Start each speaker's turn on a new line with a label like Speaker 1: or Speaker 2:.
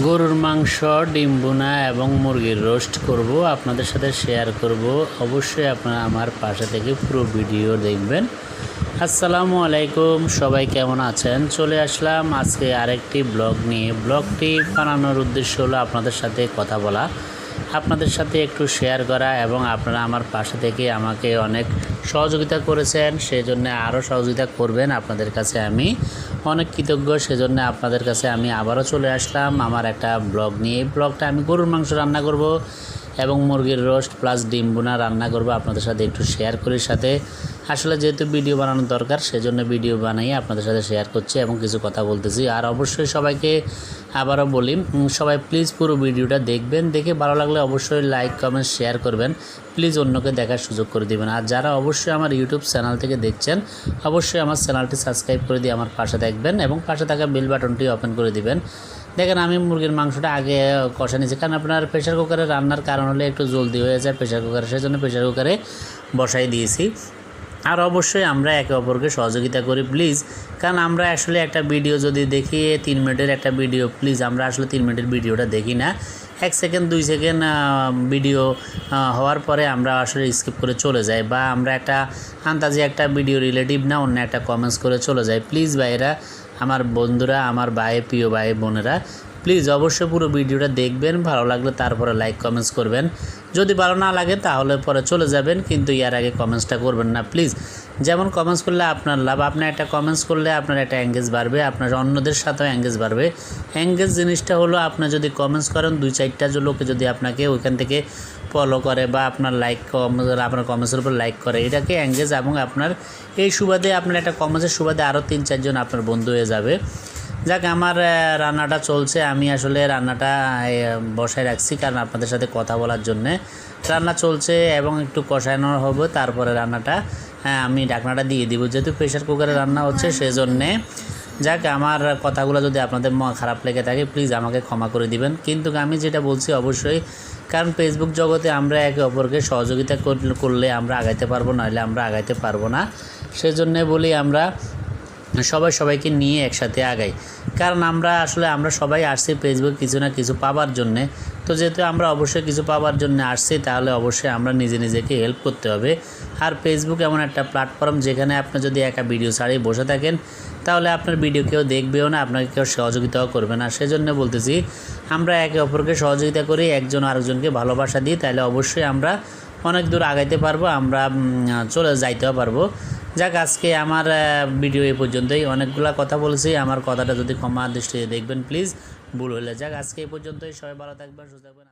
Speaker 1: গরুর মাংস, ডিম বোনা এবং মুরগির রোস্ট করব, আপনাদের সাথে শেয়ার করব। অবশ্যই আপনারা আমার পাশে থেকে পুরো ভিডিও দেখবেন। আসসালামু আলাইকুম, সবাই কেমন আছেন? চলে আসলাম আজকে আরেকটি ব্লগ নিয়ে। ব্লগটি বানানোর উদ্দেশ্য হলো আপনাদের সাথে কথা বলা। আপনাদের সাথে একটু শেয়ার করা এবং আপনারা আমার পাশে থেকে আমাকে অনেক সহযোগিতা করেছেন সেই জন্য আরও সহযোগিতা করবেন আপনাদের কাছে আমি অনেক কৃতজ্ঞ। সেজন্য আপনাদের কাছে আমি আবারও চলে আসলাম আমার একটা ব্লগ নিয়ে। এই ব্লগটা আমি গরুর মাংস রান্না করব এবং মুরগির রোস্ট প্লাস ডিম বোনা রান্না করব। আপনাদের সাথে একটু শেয়ার করি সাথে। আসলে যেহেতু ভিডিও বানানো দরকার, সেজন্য ভিডিও বানাই আপনাদের সাথে শেয়ার করছি এবং কিছু কথা বলতেছি। আর অবশ্যই সবাইকে আবারও বলি সবাই প্লিজ পুরো ভিডিওটা দেখবেন, দেখে ভালো লাগলে অবশ্যই লাইক কমেন্ট শেয়ার করবেন। প্লিজ অন্যকে দেখার সুযোগ করে দিবেন। আর যারা অবশ্যই আমার ইউটিউব চ্যানেল থেকে দেখছেন, অবশ্যই আমার চ্যানেলটি সাবস্ক্রাইব করে দিয়ে আমার পাশে দেখবেন এবং পাশে থাকা বেল বাটনটি ওপেন করে দিবেন। দেখেন, আমি মুরগির মাংসটা আগে কষা নিয়েছি। কারণ আপনার প্রেশার কুকারে রান্নার কারণ হলে একটু জলদি হয়ে যায় প্রেশার কুকারে সেই জন্য প্রেশার কুকারে বসাই দিয়েছি। আর অবশ্যই আমরা একে অপরকে সহযোগিতা করি প্লিজ কারণ আমরা আসলে একটা ভিডিও যদি দেখি তিন মিনিটের একটা ভিডিও প্লিজ আমরা আসলে তিন মিনিটের ভিডিওটা দেখি না। এক সেকেন্ড দুই সেকেন্ড ভিডিও হওয়ার পরে আমরা আসলে স্কিপ করে চলে যাই বা আমরা একটা আন্দাজে একটা ভিডিও রিলেটিভ না, অন্য একটা কমেন্টস করে চলে যাই। প্লিজ ভাইরা আমার বন্ধুরা, আমার ভাই, প্রিয় ভাই, বোনেরা প্লিজ অবশ্যই পুরো ভিডিওটা দেখবেন, ভালো লাগলে তারপরে লাইক কমেন্টস করবেন। যদি ভালো না লাগে তাহলে পরে চলে যাবেন, কিন্তু ইয়ার আগে কমেন্টসটা করবেন না প্লিজ যেমন কমেন্টস করলে আপনার লাভ আপনি একটা কমেন্টস করলে আপনার একটা অ্যাঙ্গেজ বাড়বে, আপনার অন্যদের সাথেও অ্যাঙ্গেজ বাড়বে। অ্যাঙ্গেজ জিনিসটা হলো আপনি যদি কমেন্টস করেন, দুই চারটা লোকে যদি আপনাকে ওইখান থেকে ফলো করে বা আপনার লাইক কম আপনার কমেন্টসের উপর লাইক করে, এটাকে অ্যাঙ্গেজ এবং আপনার এই সুবাদে, আপনার একটা কমেন্টসের সুবাদে আরও তিন চারজন আপনার বন্ধু হয়ে যাবে। যাক আমার রান্নাটা চলছে। আমি আসলে রান্নাটা বসায় রাখছি কারণ আপনাদের সাথে কথা বলার জন্যে। রান্না চলছে এবং একটু কষানো হবে তারপরে রান্নাটা। হ্যাঁ, আমি ঢাকনাটা দিয়ে দিব। যেহেতু প্রেশার কুকারে রান্না হচ্ছে সেজন্যে। যাক আমার কথাগুলো যদি আপনাদের ম- খারাপ লেগে থাকে প্লিজ আমাকে ক্ষমা করে দিবেন। কিন্তু আমি যেটা বলছি অবশ্যই কারণ ফেসবুক জগতে আমরা একে অপরকে সহযোগিতা কর- করলে আমরা আগাইতে পারব নাহলে আমরা আগাইতে পারব না। সেজন্যে বলি আমরা সবাই সবাইকে নিয়ে একসাথে আগাই। কারণ আমরা আসলে, আমরা সবাই আসছি ফেসবুক কিছু না কিছু পাবার জন্যে। তো যেহেতু আমরা অবশ্যই কিছু পাবার জন্য আসছি, তাহলে অবশ্যই আমরা নিজে নিজেকে হেল্প করতে হবে। আর ফেসবুক এমন একটা প্ল্যাটফর্ম যেখানে আপনি যদি একা ভিডিও ছাড়িয়ে বসে থাকেন, তাহলে আপনার ভিডিও কেউ দেখবেও না, আপনাকে কেউ সহযোগিতাও করবে না। সেজন্য বলতেছি, আমরা একে অপরকে সহযোগিতা করি, একজন আরেকজনকে ভালোবাসা দিই, তাহলে অবশ্যই আমরা অনেক দূর আগাইতে পারব, আমরা চলে যাইতেও পারব। যাক, আজকে আমার ভিডিও এই পর্যন্তই। অনেকগুলা কথা বলছি, আমার কথাটা যদি ক্ষমা দৃষ্টিতে দেখবেন প্লিজ ভুল হলে যাক, আজকে এই পর্যন্তই। সবাই ভালো থাকবেন, সুস্থ থাকবেন।